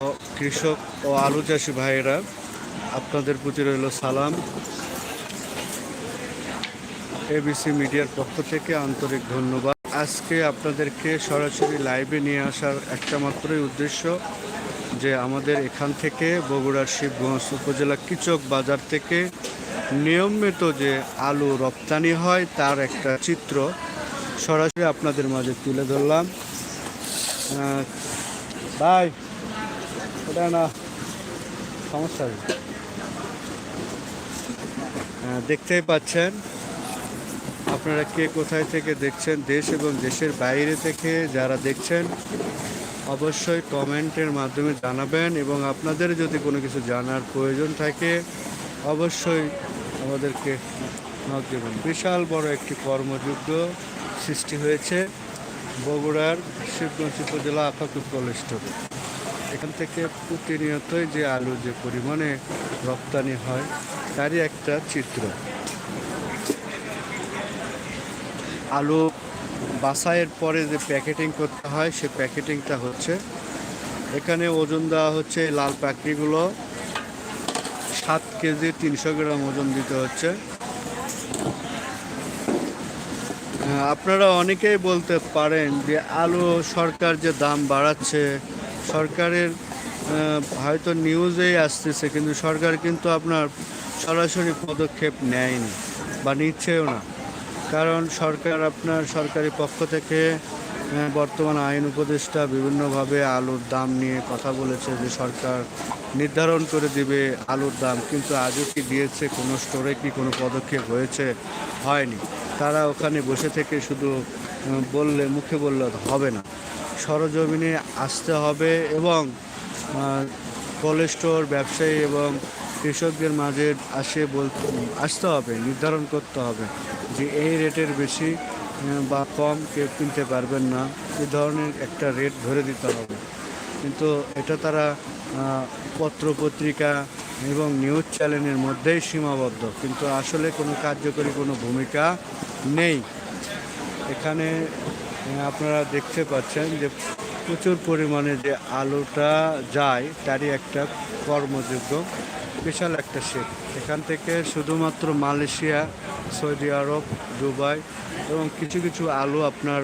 কৃষক ও আলু চাষি ভাইয়েরা, আপনাদের প্রতি রইল সালাম। এবিসি মিডিয়ার পক্ষ থেকে আন্তরিক ধন্যবাদ। আজকে আপনাদেরকে সরাসরি লাইভে নিয়ে আসার একটা মাত্রই উদ্দেশ্য যে আমাদের এখান থেকে বগুড়ার শিবগঞ্জ উপজেলা কিচক বাজার থেকে নিয়মিত যে আলু রপ্তানি হয়, তার একটা চিত্র সরাসরি আপনাদের মাঝে তুলে ধরলাম। ভাই ওটা না সমস্যা। আহ, দেখতেই পাচ্ছেন। আপনারা কে কোথায় থেকে দেখছেন দেশ এবং দেশের বাইরে থেকে যারা দেখছেন অবশ্যই কমেন্টের মাধ্যমে জানাবেন এবং আপনাদের যদি কোনো কিছু জানার প্রয়োজন থাকে অবশ্যই আমাদেরকে নক দেবেন। বিশাল বড় একটি কর্মযুদ্ধ সৃষ্টি হয়েছে বগুড়ার শিবগঞ্জ উপজেলা আফাকুর কলেজ স্টোরে এখান থেকে প্রতিনিয়তই যে আলু যে পরিমাণে রপ্তানি হয় তারই একটা চিত্র। আলু বাসাইয়ের পরে যে প্যাকেটিং করতে হয় সে প্যাকেটিংটা হচ্ছে এখানে ওজন দেওয়া হচ্ছে লাল পাখিগুলো সাত কেজি তিনশো গ্রাম ওজন দিতে হচ্ছে। আহ, আপনারা অনেকেই বলতে পারেন যে আলু সরকার যে দাম বাড়াচ্ছে সরকারের হয়তো নিউজেই আসতেছে, কিন্তু সরকার কিন্তু আপনার সরাসরি পদক্ষেপ নেয়নি বা নিচ্ছেও না। কারণ সরকার আপনার সরকারি পক্ষ থেকে বর্তমান আইন উপদেষ্টা বিভিন্নভাবে আলুর দাম নিয়ে কথা বলেছে যে সরকার নির্ধারণ করে দিবে আলুর দাম, কিন্তু আজও কি দিয়েছে, কোনো স্টোরে কি কোনো পদক্ষেপ হয়েছে, হয়নি। তারা ওখানে বসে থেকে শুধু বললে, মুখে বললে হবে না। সরজমিনে আসতে হবে এবং কোল্ড স্টোর ব্যবসায়ী এবং কৃষকদের মাঝে আসে বল, আসতে হবে, নির্ধারণ করতে হবে যে এই রেটের বেশি বা কম কেউ কিনতে পারবেন না। এ ধরনের একটা রেট ধরে দিতে হবে। কিন্তু এটা তারা পত্র পত্রিকা এবং নিউজ চ্যানেলের মধ্যেই সীমাবদ্ধ। কিন্তু আসলে কোনো কার্যকরী কোনো ভূমিকা নেই। এখানে আপনারা দেখতে পাচ্ছেন যে প্রচুর পরিমাণে যে আলুটা যায়, তারই একটা কর্মযোগ্য, বিশাল একটা শেড এখান থেকে শুধুমাত্র মালয়েশিয়া, সৌদি আরব, দুবাই এবং কিছু কিছু আলু আপনার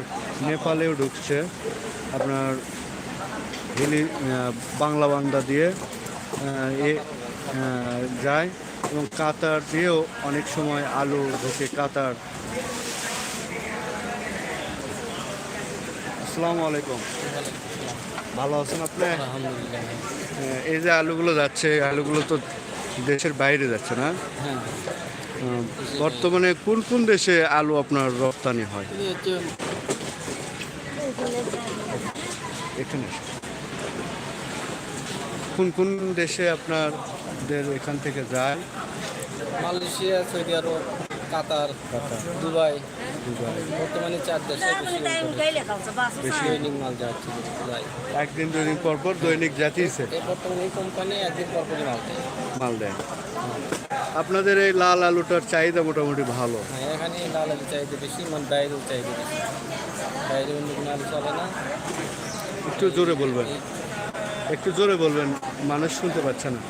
নেপালেও ঢুকছে। আপনার হিলি বাংলা বান্দা দিয়ে এ যায় এবং কাতার দিয়েও অনেক সময় আলু ঢোকে কাতার আসসালামু আলাইকুম। ভালো আছেন আপনি? আলহামদুলিল্লাহ। এই যে আলুগুলো যাচ্ছে আলুগুলো তো দেশের বাইরে যাচ্ছে না? হ্যাঁ। বর্তমানে কোন কোন দেশে আলু আপনার রপ্তানি হয়? এখানে। কোন কোন দেশে আপনাদের এখান থেকে যায়? Malaysia Saudi Arab Qatar Qatar. Dubai. বর্তমানে চার বেশি বেশি দৈনিক মাল যাচ্ছে একদিন দুই দিন পর পর দৈনিক জাতিছে বর্তমানে এই কোম্পানি একদিন পর মাল দেয়। মাল দেয়। আপনাদের এই লাল আলুটার চাহিদা মোটামুটি ভালো? হ্যাঁ এখানে লাল আলু চাহিদা বেশি মানে বাইরেও চাহিদা বেশি। বাইরে অন্য কোনো আলু চলে না। একটু জোরে বলবেন। একটু জোরে বলবেন মানুষ শুনতে পাচ্ছে না।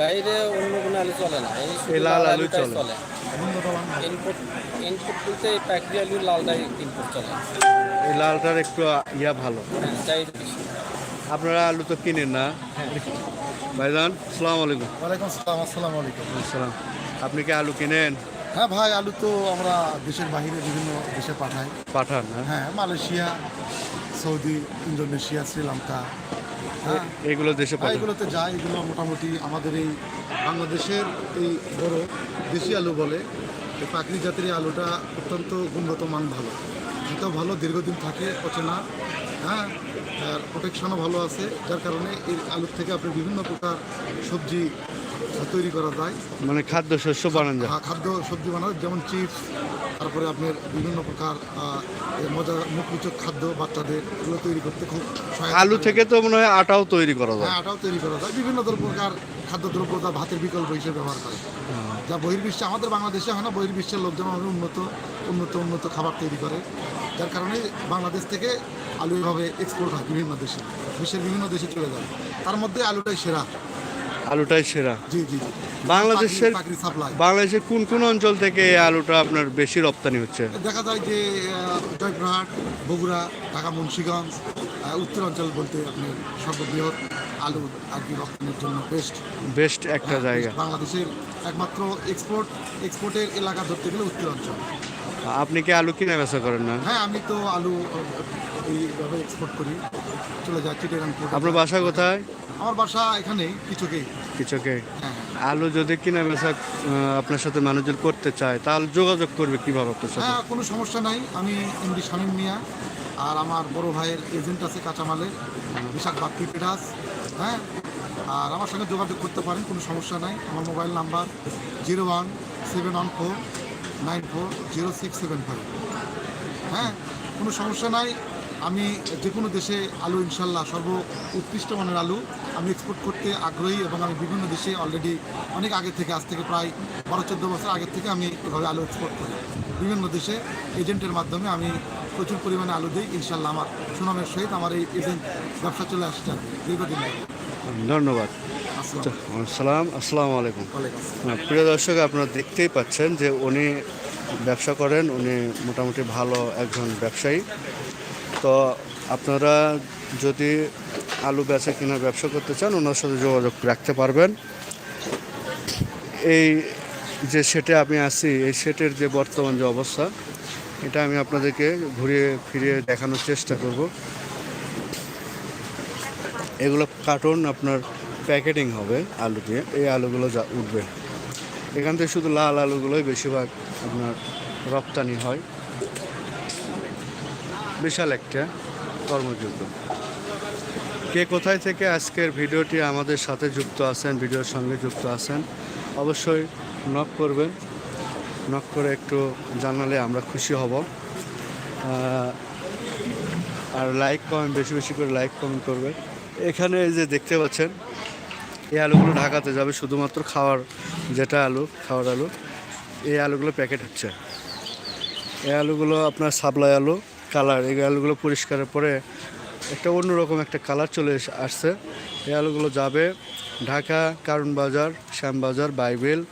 বাইরে অন্য কোনো আলু চলে না। এই লাল আলু চলে। ইনপুট বলতে এই আলু লালটাই ইনপুট চলে। এই লালটার একটু ইয়া ভালো। হ্যাঁ আপনারা আলু তো কিনেন না? ভাইজান সালাম আলাইকুম। ওয়ালাইকুম সালাম আসসালামু আলাইকুম। আসসালাম। আপনি কি আলু কিনেন? হ্যাঁ ভাই আলু তো আমরা দেশের বাহিরে বিভিন্ন দেশে পাঠাই। পাঠান না হ্যাঁ মালয়েশিয়া সৌদি ইন্দোনেশিয়া শ্রীলঙ্কা হ্যাঁ। এইগুলো দেশে হ্যাঁ, এগুলোতে যায় এগুলো মোটামুটি আমাদের এই বাংলাদেশের এই বড় দেশি আলু বলে এই পাকড়ি জাতের এই আলুটা অত্যন্ত গুণগত মান ভালো। এটাও ভালো দীর্ঘদিন থাকে পচে না হ্যাঁ আর প্রোটেকশনও ভালো আছে যার কারণে এই আলুর থেকে আপনি বিভিন্ন প্রকার সবজি তৈরি করা যায়। মানে খাদ্য শস্য বানান যায়। খাদ্য সবজি বানানো যেমন চিপস তারপরে আপনার বিভিন্ন প্রকার মজা মুখরোচক খাদ্য বাচ্চাদের এগুলো তৈরি করতে খুব আলু থেকে তো মনে হয় আটাও তৈরি করা যায়। আটাও তৈরি করা যায়। বিভিন্ন ধরনের প্রকার খাদ্যদ্রব্য যা ভাতের বিকল্প হিসেবে ব্যবহার করে। যা বহির্বিশ্বে আমাদের বাংলাদেশে হয় না বহির্বিশ্বের লোকজন অনেক উন্নত উন্নত উন্নত খাবার তৈরি করে। যার কারণে বাংলাদেশ থেকে আলু এভাবে এক্সপোর্ট হয় বিভিন্ন দেশে বিশ্বের বিভিন্ন দেশে চলে যায়। তার মধ্যে আলুটাই সেরা। আলুটাই সেরা। জি জি বাংলাদেশের বাংলাদেশের কোন কোন অঞ্চল থেকে এই আলুটা আপনার বেশি রপ্তানি হচ্ছে? দেখা যায় যে জয়পুরহাট বগুড়া ঢাকা মুন্সিগঞ্জ উত্তরাঞ্চল বলতে আপনি সর্ববৃহৎ আলু আর কি রপ্তানির জন্য বেস্ট বেস্ট একটা জায়গা। বাংলাদেশের একমাত্র এক্সপোর্ট এক্সপোর্টের এলাকা ধরতে গেলে উত্তরাঞ্চল আপনি কি আলু কিনে বেচা করেন না? হ্যাঁ আমি তো আলু এইভাবে এক্সপোর্ট করি। চলে এ আপনার। বাসা কোথায়? আমার বাসা এখানেই কিছুকেই। কিছুকে। হ্যাঁ আলু যদি কিনা বেচা আপনার সাথে মানুষজন করতে চায় তাহলে যোগাযোগ করবে কীভাবে আপনার সাথে? হ্যাঁ কোনো সমস্যা নাই। আমি এমডি শামীম মিয়া আর আমার বড় ভাইয়ের এজেন্ট আছে কাঁচামালের বিশাখ বিশাখাবাদ পিপিডাস হ্যাঁ? আর আমার সঙ্গে যোগাযোগ করতে পারেন কোনো সমস্যা নাই। আমার mobile number zero one seven one four nine four zero six seven five. হ্যাঁ? কোনো সমস্যা নাই। আমি যে কোনো দেশে আলু ইনশাল্লাহ সর্ব উৎকৃষ্ট মানের আলু আমি এক্সপোর্ট করতে আগ্রহী এবং আমি বিভিন্ন দেশে অলরেডি অনেক আগে থেকে আজ থেকে প্রায় বারো চোদ্দ বছর আগের থেকে আমি এভাবে আলু এক্সপোর্ট করি। বিভিন্ন দেশে এজেন্টের মাধ্যমে আমি প্রচুর পরিমাণে আলু দিই ইনশাল্লাহ আমার সুনামের সহিত আমার এই এজেন্ট ব্যবসা চলে আসছে দীর্ঘদিন ধন্যবাদ। আসসালামু সালাম আসসালামু আলাইকুম। প্রিয় দর্শক আপনারা দেখতেই পাচ্ছেন যে উনি ব্যবসা করেন উনি মোটামুটি ভালো একজন ব্যবসায়ী। তো আপনারা যদি আলু বেচা কিনা ব্যবসা করতে চান, ওনার সাথে যোগাযোগ রাখতে পারবেন। এই যে সেটে আমি আছি, এই সেটের যে বর্তমান যে অবস্থা, এটা আমি আপনাদেরকে ঘুরিয়ে ফিরিয়ে দেখানোর চেষ্টা করব। এগুলো কার্টুন, আপনার প্যাকেটিং হবে আলু দিয়ে। এই আলুগুলো যা উঠবে। এখান থেকে শুধু লাল আলুগুলোই বেশিরভাগ আপনার রপ্তানি হয়। বিশাল একটা কর্মযোগ্য কে কোথায় থেকে আজকের ভিডিওটি আমাদের সাথে যুক্ত আছেন, ভিডিওর সঙ্গে যুক্ত আছেন, অবশ্যই নক করবেন। নক করে একটু জানালে আমরা খুশি হব। আর লাইক কমেন্ট বেশি বেশি করে লাইক কমেন্ট করবে এখানে এই যে দেখতে পাচ্ছেন, এই আলুগুলো ঢাকাতে যাবে শুধুমাত্র খাওয়ার যেটা আলু, খাওয়ার আলু, এই আলুগুলো প্যাকেট হচ্ছে। এই আলুগুলো আপনার সাপ্লাই আলু কালার এই আলুগুলো পরিষ্কারের পরে একটা অন্যরকম একটা কালার চলে এসে- আসছে। এই আলুগুলো যাবে ঢাকা কারণ বাজার শ্যামবাজার বাইবেল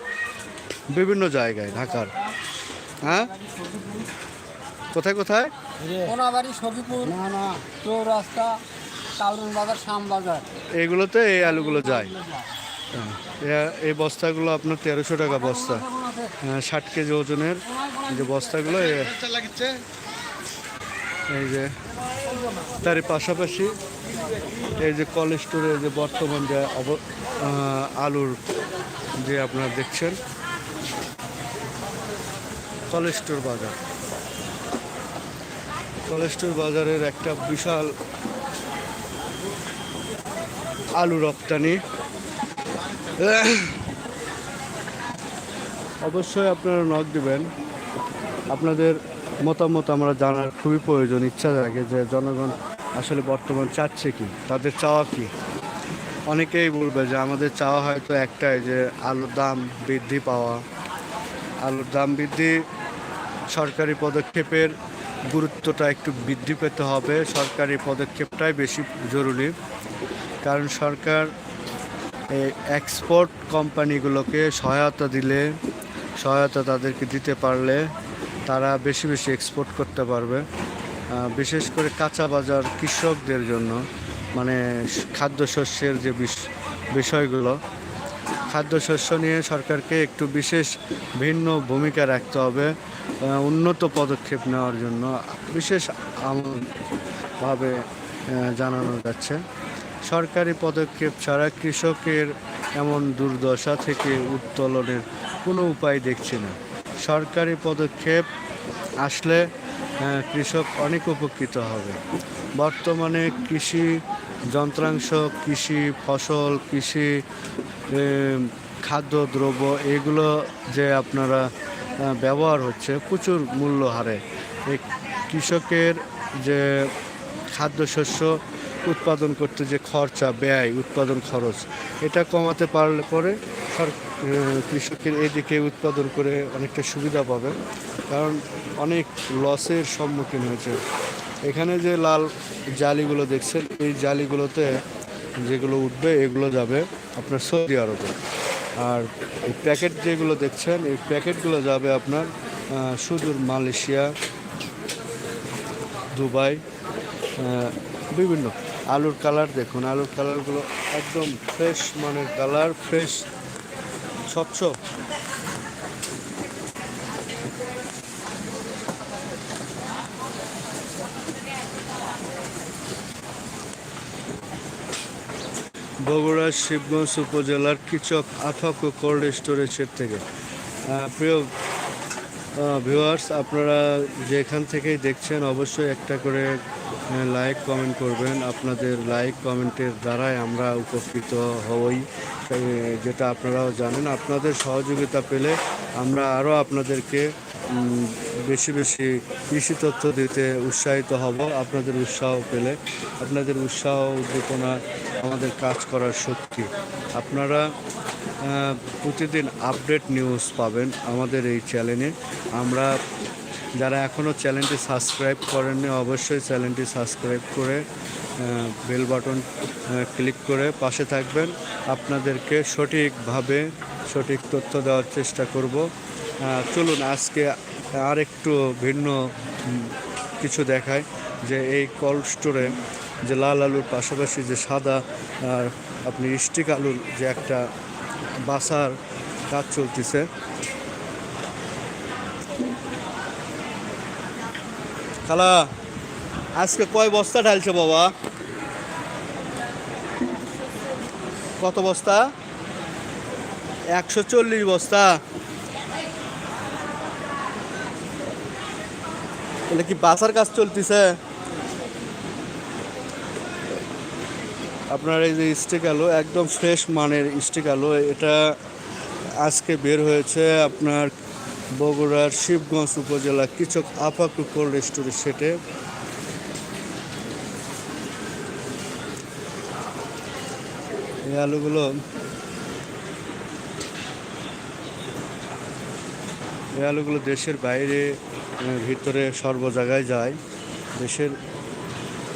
বিভিন্ন জায়গায় ঢাকার। হ্যাঁ? কোথায় কোথায়? কোনাবাড়ি সখীপুর চৌরাস্তা বাজার এইগুলোতে এই আলুগুলো যায়। এই বস্তাগুলো আপনার তেরোশো টাকা বস্তা। হ্যাঁ, ষাট কেজি ওজনের যে বস্তাগুলো এই যে তার পাশাপাশি এই যে কল স্টোরে যে বর্তমান যে আলুর যে আপনারা দেখছেন কল স্টোর বাজার। কল স্টোর বাজারের একটা বিশাল আলু রপ্তানি। অবশ্যই আপনারা নক দেবেন। আপনাদের মতামত আমরা জানার খুবই প্রয়োজন, ইচ্ছা জাগে যে জনগণ আসলে বর্তমান চাচ্ছে কি, তাদের চাওয়া কি। অনেকেই বলবে যে আমাদের চাওয়া হয়তো একটাই যে আলুর দাম বৃদ্ধি পাওয়া। আলুর দাম বৃদ্ধি সরকারি পদক্ষেপের গুরুত্বটা একটু বৃদ্ধি পেতে হবে, সরকারি পদক্ষেপটাই বেশি জরুরি। কারণ সরকার এই এক্সপোর্ট কোম্পানিগুলোকে সহায়তা দিলে, সহায়তা তাদেরকে দিতে পারলে তারা বেশি বেশি এক্সপোর্ট করতে পারবে। বিশেষ করে কাঁচা বাজার কৃষকদের জন্য মানে খাদ্যশস্যের যে বিষ- বিষয়গুলো, খাদ্যশস্য নিয়ে সরকারকে একটু বিশেষ ভিন্ন ভূমিকা রাখতে হবে উন্নত পদক্ষেপ নেওয়ার জন্য বিশেষ ভাবে জানানো যাচ্ছে। সরকারি পদক্ষেপ ছাড়া কৃষকের এমন দুর্দশা থেকে উত্তোলনের কোনো উপায় দেখছি না। সরকারি পদক্ষেপ আসলে কৃষক অনেক উপকৃত হবে। বর্তমানে কৃষি যন্ত্রাংশ, কৃষি ফসল, কৃষি খাদ্যদ্রব্য এগুলো যে আপনারা ব্যবহার হচ্ছে, প্রচুর মূল্য হারে। এই কৃষকের যে খাদ্যশস্য উৎপাদন করতে যে খরচা, ব্যয়, উৎপাদন খরচ, এটা কমাতে পারলে পরে কৃষকের এদিকে উৎপাদন করে অনেকটা সুবিধা পাবে। কারণ অনেক লসের সম্মুখীন হয়েছে। এখানে যে লাল জালিগুলো দেখছেন, এই জালিগুলোতে যেগুলো উঠবে, এগুলো যাবে আপনার সৌদি আরবে। আর এই প্যাকেট যেগুলো দেখছেন, এই প্যাকেটগুলো যাবে আপনার সুদূর মালয়েশিয়া, দুবাই বিভিন্ন। আলুর কালার দেখুন, আলুর কালারগুলো একদম ফ্রেশ মানের কালার, ফ্রেশ স্বচ্ছ। বগুড়ার শিবগঞ্জ উপজেলার কিচক আফাক ও কোল্ড স্টোরেজের থেকে। প্রিয় ভিউয়ার্স আপনারা যেখান থেকেই দেখছেন, অবশ্যই একটা করে লাইক কমেন্ট করবেন। আপনাদের লাইক কমেন্টের দ্বারাই আমরা উপকৃত হই যেটা আপনারাও জানেন, আপনাদের সহযোগিতা পেলে আমরা আরও আপনাদেরকে বেশি বেশি কৃষি তথ্য দিতে উৎসাহিত হব। আপনাদের উৎসাহ পেলে, আপনাদের উৎসাহ উদ্দীপনা আমাদের কাজ করার শক্তি। আপনারা প্রতিদিন আপডেট নিউজ পাবেন আমাদের এই চ্যানেলে। আমরা যারা এখনও চ্যানেলটি সাবস্ক্রাইব করেননি, অবশ্যই চ্যানেলটি সাবস্ক্রাইব করে বেল বাটন ক্লিক করে পাশে থাকবেন। আপনাদেরকে সঠিকভাবে সঠিক তথ্য দেওয়ার চেষ্টা করব। চলুন আজকে আর একটু ভিন্ন কিছু দেখায় যে এই কোল্ড স্টোরে যে লাল আলুর পাশাপাশি যে সাদা আপনি স্টিক আলুর যে একটা বাসার কাজ চলতেছে। খালা আজকে কয় বস্তা ঢালছে বাবা? কত বস্তা? একশো চল্লিশ বস্তা। এটা কি বাসার কাজ চলতেছে? আপনার এই যে স্টিক আলু, একদম ফ্রেশ মানের স্টিক আলু, এটা আজকে বের হয়েছে আপনার বগুড়ার শিবগঞ্জ উপজেলা কিচক আপাকু কোল্ড স্টোরেজ সেটে। এই আলুগুলো। এই আলুগুলো দেশের বাইরে ভিতরে সর্ব জায়গায় যায়। দেশের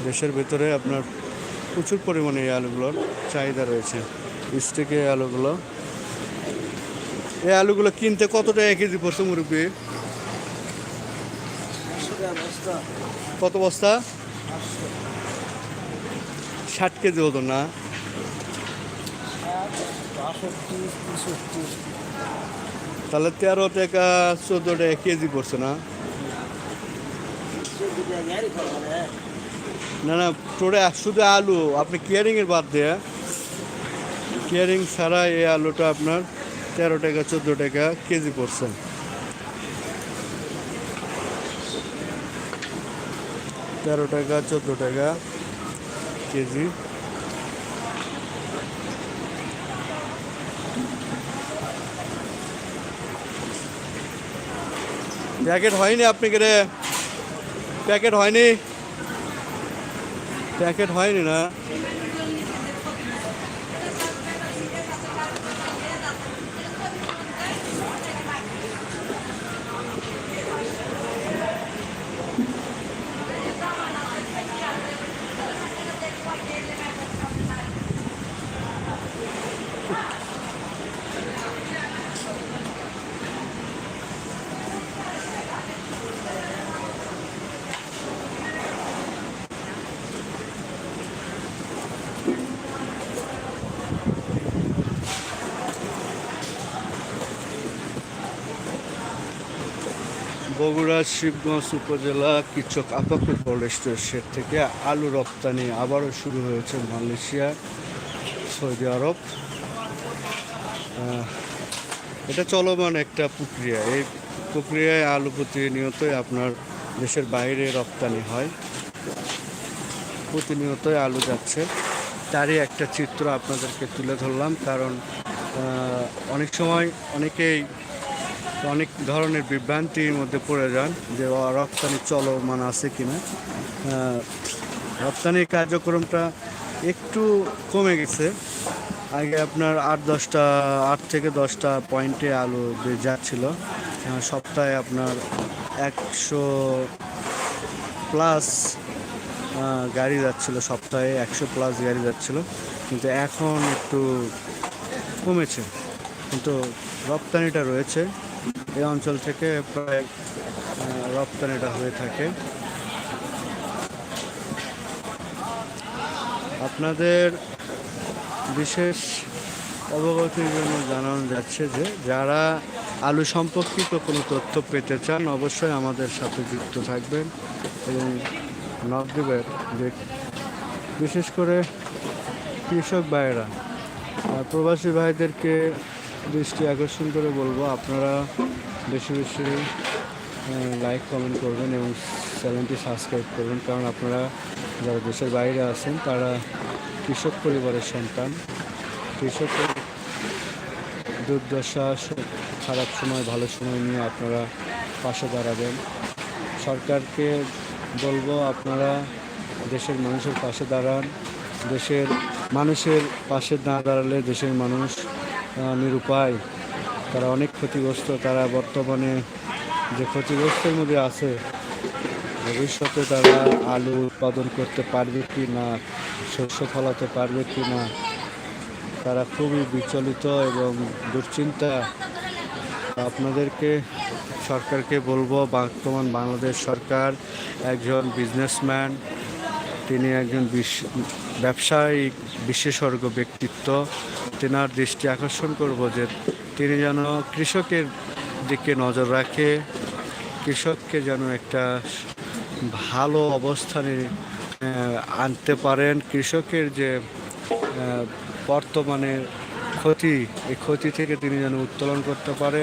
দেশের ভিতরে আপনার প্রচুর পরিমাণে এই আলুগুলোর চাহিদা রয়েছে। স্টিকে এই আলুগুলো। এই আলুগুলো কিনতে কত টাকা কেজি পড়ছে মুরব্বী? কত বস্তা? ষাট কেজি হতো না? তাহলে তেরো টাকা চোদ্দ টাকা কেজি পড়ছে না? না না টোরে শুধু আলু, আপনি কেয়ারিংয়ের বাদ দিয়ে, কেয়ারিং ছাড়া এই আলুটা আপনার তেরো টাকা, চোদ্দ টাকা কেজি পড়ছে। তেরো টাকা, চোদ্দ টাকা কেজি প্যাকেট হয়নি আপনি রে? প্যাকেট হয়নি? প্যাকেট হয়নি না বগুড়া শিবগঞ্জ উপজেলা আপাকুর কোল্ড স্টোরের থেকে আলু রপ্তানি আবারও শুরু হয়েছে মালয়েশিয়া, সৌদি আরব। এটা চলমান একটা প্রক্রিয়া। এই প্রক্রিয়ায় আলু প্রতিনিয়তই আপনার দেশের বাইরে রপ্তানি হয়। প্রতিনিয়তই আলু যাচ্ছে। তারই একটা চিত্র আপনাদেরকে তুলে ধরলাম, কারণ অনেক সময় অনেকেই অনেক ধরনের বিভ্রান্তির মধ্যে পড়ে যান যে রপ্তানি চলমান আছে কিনা? রপ্তানির কার্যক্রমটা একটু কমে গেছে। আগে আপনার আট, দশটা, আট থেকে দশটা পয়েন্টে আলু যে যাচ্ছিল সপ্তাহে আপনার একশো প্লাস গাড়ি যাচ্ছিল, সপ্তাহে একশো প্লাস গাড়ি যাচ্ছিল। কিন্তু এখন একটু কমেছে। কিন্তু রপ্তানিটা রয়েছে। এই অঞ্চল থেকে প্রায় রপ্তানিটা হয়ে থাকে। আপনাদের বিশেষ অবগতির জন্য জানানো যাচ্ছে যে, যারা আলু সম্পর্কিত কোনো তথ্য পেতে চান, অবশ্যই আমাদের সাথে যুক্ত থাকবেন এবং নবদ্বীপের বিশেষ করে কৃষক ভাইয়েরা প্রবাসী ভাইদেরকে দৃষ্টি আকর্ষণ করে বলব, আপনারা বেশি বেশি লাইক কমেন্ট করবেন এবং চ্যানেলটি সাবস্ক্রাইব করবেন। কারণ আপনারা যারা দেশের বাইরে আছেন, তারা কৃষক পরিবারের সন্তান। কৃষকের দুর্দশা, খারাপ সময়, ভালো সময় নিয়ে আপনারা পাশে দাঁড়াবেন। সরকারকে বলব, আপনারা দেশের মানুষের পাশে দাঁড়ান। দেশের মানুষের পাশে না দাঁড়ালে দেশের মানুষ নিরুপায়। তারা অনেক ক্ষতিগ্রস্ত। তারা বর্তমানে যে ক্ষতিগ্রস্তের মধ্যে আছে, ভবিষ্যতে তারা আলু উৎপাদন করতে পারবে কি না, শস্য ফলাতে পারবে কি না, তারা খুবই বিচলিত এবং দুশ্চিন্তা। আপনাদেরকে, সরকারকে বলব, বর্তমান বাংলাদেশ সরকার একজন বিজনেসম্যান তিনি একজন ব্যবসায়িক বিশেষজ্ঞ ব্যক্তিত্ব। তেনার দৃষ্টি আকর্ষণ করব যে তিনি যেন কৃষকের দিকে নজর রাখে, কৃষককে যেন একটা ভালো অবস্থানে আনতে পারেন। কৃষকের যে বর্তমানে ক্ষতি, এই ক্ষতি থেকে তিনি যেন উত্তোলন করতে পারে।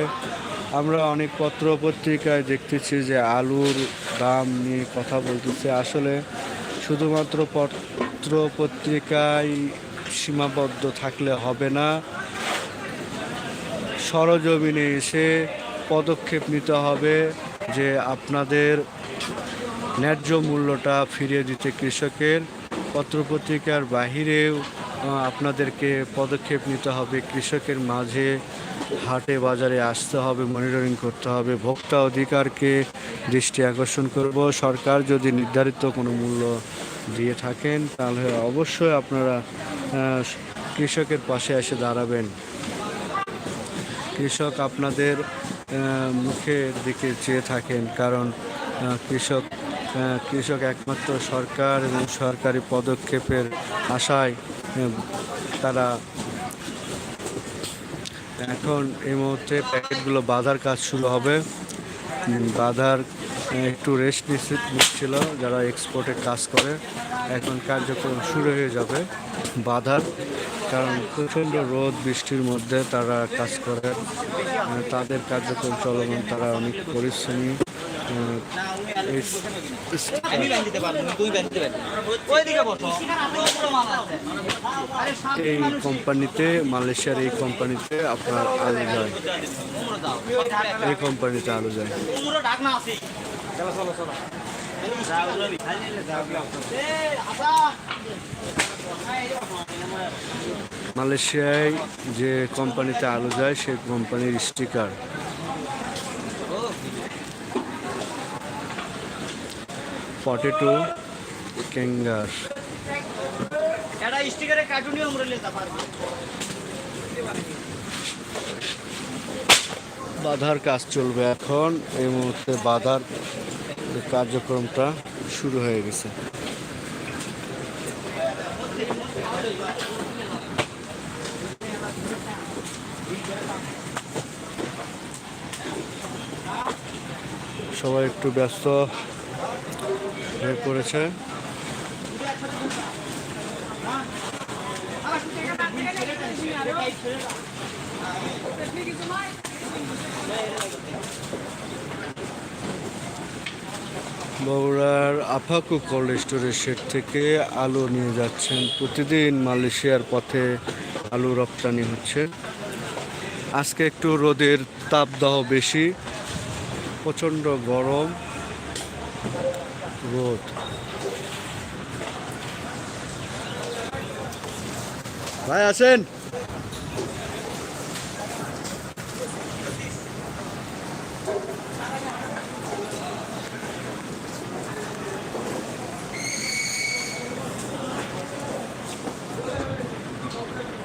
আমরা অনেক পত্র পত্রিকায় দেখতেছি যে আলুর দাম নিয়ে কথা বলতেছে। আসলে শুধুমাত্র পত্র পত্রিকায় সীমাবদ্ধ থাকলে হবে না। সরজমিনে এসে পদক্ষেপ নিতে হবে যে আপনাদের ন্যায্য মূল্যটা ফিরিয়ে দিতে কৃষকের। পত্রপত্রিকার বাহিরেও আপনাদেরকে পদক্ষেপ নিতে হবে, কৃষকের মাঝে হাটে বাজারে আসতে হবে, মনিটরিং করতে হবে, ভোক্তা অধিকারকে দৃষ্টি আকর্ষণ করব, সরকার যদি নির্ধারিত কোনো মূল্য দিয়ে থাকেন, তাহলে অবশ্যই আপনারা কৃষকের পাশে এসে দাঁড়াবেন। কৃষক আপনাদের মুখের দিকে চেয়ে থাকেন, কারণ কৃষক কৃষক একমাত্র সরকার এবং সরকারি পদক্ষেপের আশায় তারা এখন এই মুহূর্তে প্যাকেটগুলো বাঁধার কাজ শুরু হবে। বাঁধার একটু রেস্ট নিশ্চিত নিচ্ছিল যারা এক্সপোর্টে কাজ করে, এখন কার্যক্রম শুরু হয়ে যাবে বাঁধার কারণ প্রচণ্ড রোদ, বৃষ্টির মধ্যে তারা কাজ করে তাদের কার্যক্রম চলমান, তারা অনেক পরিশ্রমী। এই কোম্পানিতে মালয়েশিয়ার এই কোম্পানিতে আপনার আলু যায়। এই কোম্পানিতে আলু যায়। মালয়েশিয়ায় যে কোম্পানিতে আলু যায়, সেই কোম্পানির স্টিকার পটেটো ক্যাঙ্গার এটা স্টিকারে কার্টুনই আমরা লেখা পারব। বাধার কাজ চলবে এখন। এই মুহূর্তে বাধার কার্যক্রমটা শুরু হয়ে গেছে। সবাই একটু ব্যস্ত। হয়ে পড়েছে বগুড়ার আফাকু কোল্ড স্টোরের শেড থেকে আলু নিয়ে যাচ্ছেন প্রতিদিন মালয়েশিয়ার পথে আলু রপ্তানি হচ্ছে। আজকে একটু রোদের তাপদাহ বেশি, প্রচণ্ড গরম। রোদ ভাই আছেন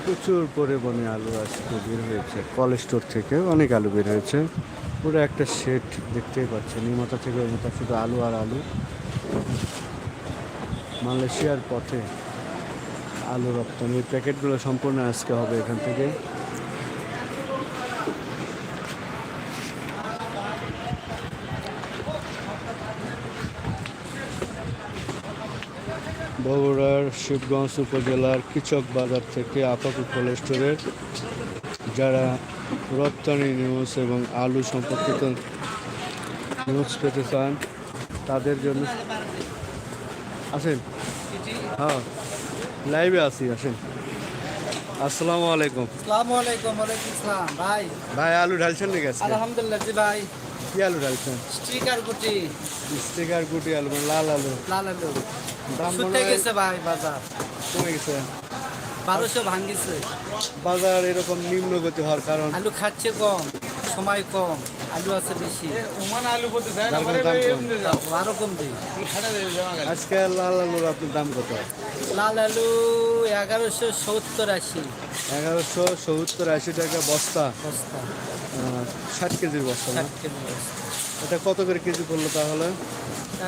প্রচুর পরিমাণে আলু আজকে বের হয়েছে। কল স্টোর থেকে অনেক আলু বের হয়েছে। পুরো একটা সেট দেখতেই পাচ্ছেন। এই মাথা থেকে ওই মাথা, শুধু আলু আর আলু। মালয়েশিয়ার পথে আলু রপ্তানি। প্যাকেটগুলো সম্পূর্ণ আজকে হবে এখান থেকে। বগুড়ার শিবগঞ্জ উপজেলার কিচক বাজার থেকে আপাতত কোল্ড স্টোরের যারা রপ্তানি নিউজ এবং আলু সম্পর্কিত নিউজ পেতে চান তাদের জন্য। আসেন। হ্যাঁ লাইভে আছি আসেন। আসসালামু আলাইকুম। আসসালামু আলাইকুম ওয়ালাইকুম আসসালাম ভাই। ভাই আলু ঢালছেন নাকি আজকে? আলহামদুলিল্লাহ জি ভাই। কি আলু ঢালছেন? স্টিকার গুটি স্টিকার গুটি আলু মানে লাল আলু। লাল আলু। দাম হয় গেছে ভাই বাজার। কমে গেছে। বারোশো ভাঙ্গিছে। বাজার এরকম নিম্ন গতি হওয়ার কারণ। আলু খাচ্ছে কম। সময় কম আলু আছে বেশি। আরও কম দিই আজকে লাল আলুর আপনার দাম কত? লাল আলু এগারোশো সত্তর আশি। এগারোশো সত্তর আশি টাকা বস্তা। বস্তা। ষাট কেজির বস্তা ষাট কেজি বস্তা। এটা কত করে কেজি পড়ল তাহলে?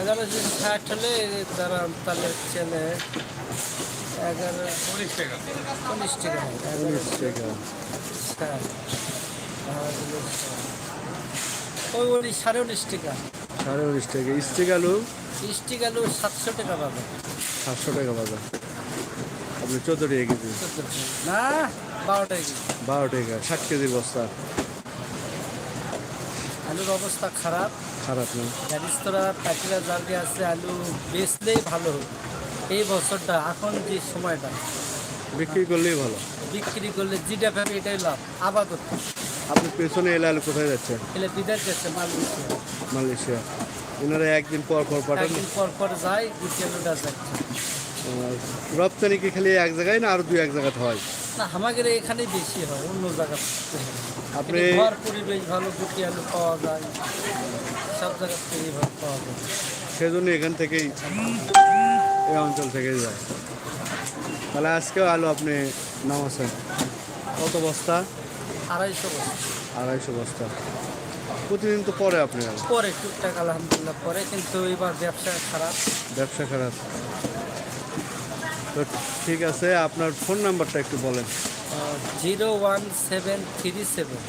এগারোশো ষাট হলে তারা তাহলে ছেলে এগারো উনিশ টাকা। উনিশ টাকা। উনিশ টাকা। ওই সাড়ে উনিশ টাকা। সাড়ে উনিশ টাকা। স্টিক আলু? স্টিক আলু সাতশো টাকা পাবে। সাতশো টাকা আপনি চোদ্দ টাকা কেজি। না বারো টাকা কেজি। বারো টাকা ষাট কেজির বস্তা। আলুর অবস্থা খারাপ। খারাপ না। রেস্তোরা প্যাকেরা জালদি আছে আলু বেচলেই ভালো। এই বছরটা এখন যে সময়টা। বিক্রি করলেই ভালো। বিক্রি করলে যেটা পাবে এটাই লাভ আপাতত আপনি পেছনে এলে আলু কোথায় যাচ্ছেন এলে বিদেশ যাচ্ছে মালয়েশিয়া। মালয়েশিয়া। এনারা একদিন পর পর পাঠান। একদিন পর পর যায় আলুটা যাচ্ছে। রপ্তানি কি খালি এক জায়গায় না আরও দুই এক জায়গাতে হয়? না আমাদের এখানেই বেশি হয় অন্য জায়গা আপনি ঘর পরিবেশ ভালো গুটি আলু পাওয়া যায়। সব জায়গা থেকে ভালো পাওয়া যায়। সেজন্য এখান থেকেই এই অঞ্চল থেকেই যায়। তাহলে আজকেও আলু আপনি নামাচ্ছেন কত বস্তা? আড়াইশো বছর আড়াইশো বস্তা। প্রতিদিন তো পরে আপনি পরে টুকটাক আলহামদুলিল্লাহ পরে কিন্তু এবার ব্যবসা খারাপ। ব্যবসা খারাপ। তো ঠিক আছে আপনার ফোন নাম্বারটা একটু বলেন। Zero one seven three seven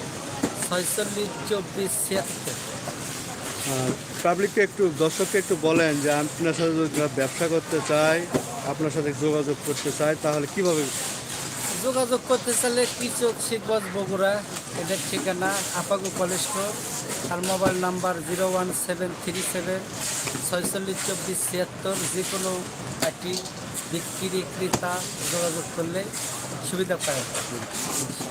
ছয়চল্লিশ চব্বিশ ছিয়াত্তর। পাবলিককে একটু দর্শককে একটু বলেন যে আপনার সাথে যদি ব্যবসা করতে চায় আপনার সাথে যোগাযোগ করতে চায় তাহলে কীভাবে যোগাযোগ করতে চাইলে কৃষক শিখবাজ বগুড়া, এদের ঠিকানা আপাগু কলেজ আর mobile number zero one seven three seven ছয়চল্লিশ চব্বিশ ছিয়াত্তর যে কোনো একটি বিক্রি ক্রেতা যোগাযোগ করলে সুবিধা পায়।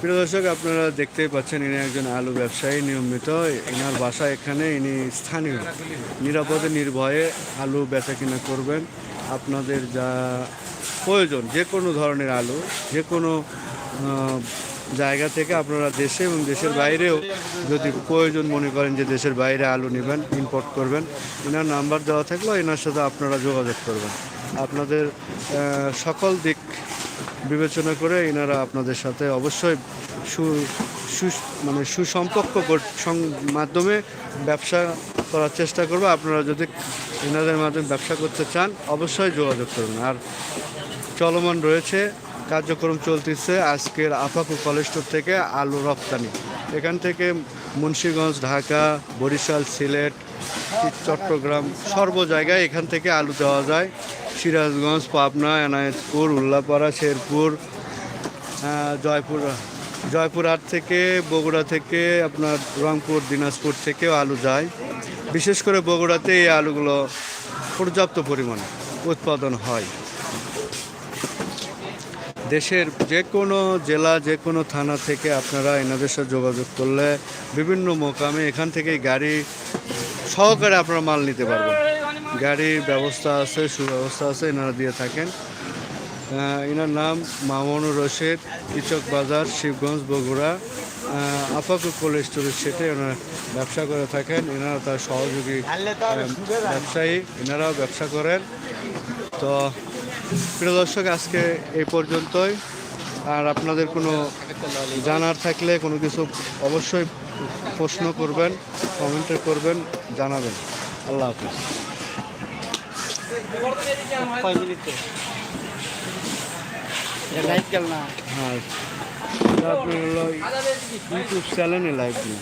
প্রিয় দর্শক, আপনারা দেখতেই পাচ্ছেন, ইনি একজন আলু ব্যবসায়ী নিয়মিত। এনার বাসা এখানে, ইনি স্থানীয়। নিরাপদে নির্ভয়ে আলু বেচা কিনা করবেন। আপনাদের যা প্রয়োজন, যে কোনো ধরনের আলু, যে কোনো জায়গা থেকে আপনারা দেশে এবং দেশের বাইরেও যদি প্রয়োজন মনে করেন যে দেশের বাইরে আলু নেবেন ইম্পোর্ট করবেন, এনার নাম্বার দেওয়া থাকলেও এনার সাথে আপনারা যোগাযোগ করবেন। আপনাদের সকল দিক বিবেচনা করে এনারা আপনাদের সাথে অবশ্যই সু মানে সুসম্পর্ক মাধ্যমে ব্যবসা করার চেষ্টা করব। আপনারা যদি এনাদের মাধ্যমে ব্যবসা করতে চান, অবশ্যই যোগাযোগ করুন। আর চলমান রয়েছে, কার্যক্রম চলতেছে আজকের আফাকু কলেজ স্টোর থেকে আলু রপ্তানি। এখান থেকে মুন্সীগঞ্জ, ঢাকা, বরিশাল, সিলেট, চট্টগ্রাম, সর্ব জায়গায় এখান থেকে আলু দেওয়া যায়। সিরাজগঞ্জ, পাবনা, এনায়েতপুর, উল্লাপাড়া, শেরপুর জয়পুর জয়পুরহাট থেকে, বগুড়া থেকে, আপনার রংপুর, দিনাজপুর থেকেও আলু যায়। বিশেষ করে বগুড়াতে এই আলুগুলো পর্যাপ্ত পরিমাণে উৎপাদন হয়। দেশের যে কোনো জেলা যে কোনো থানা থেকে আপনারা এনাদের সাথে যোগাযোগ করলে বিভিন্ন মোকামে এখান থেকে গাড়ি সহকারে আপনারা মাল নিতে পারবেন। গাড়ির ব্যবস্থা আছে, সুব্যবস্থা আছে, এনারা দিয়ে থাকেন। এনার নাম মামুনুর রশেদ, ইচক বাজার, শিবগঞ্জ, বগুড়া। আপাকু কোল্ড স্টোরেজ সেটে ওনারা ব্যবসা করে থাকেন। এনারা তার সহযোগী ব্যবসায়ী এনারাও ব্যবসা করেন। তো, প্রিয় দর্শক, আজকে এই পর্যন্তই। আর আপনাদের কোনো জানার থাকলে, কোনো কিছু অবশ্যই প্রশ্ন করবেন কমেন্টে করবেন, জানাবেন। আল্লাহ হাফিজ। লাইট গেল না। হ্যাঁ। আপনার হলো ইউটিউব চ্যানেলে লাইভ দিন।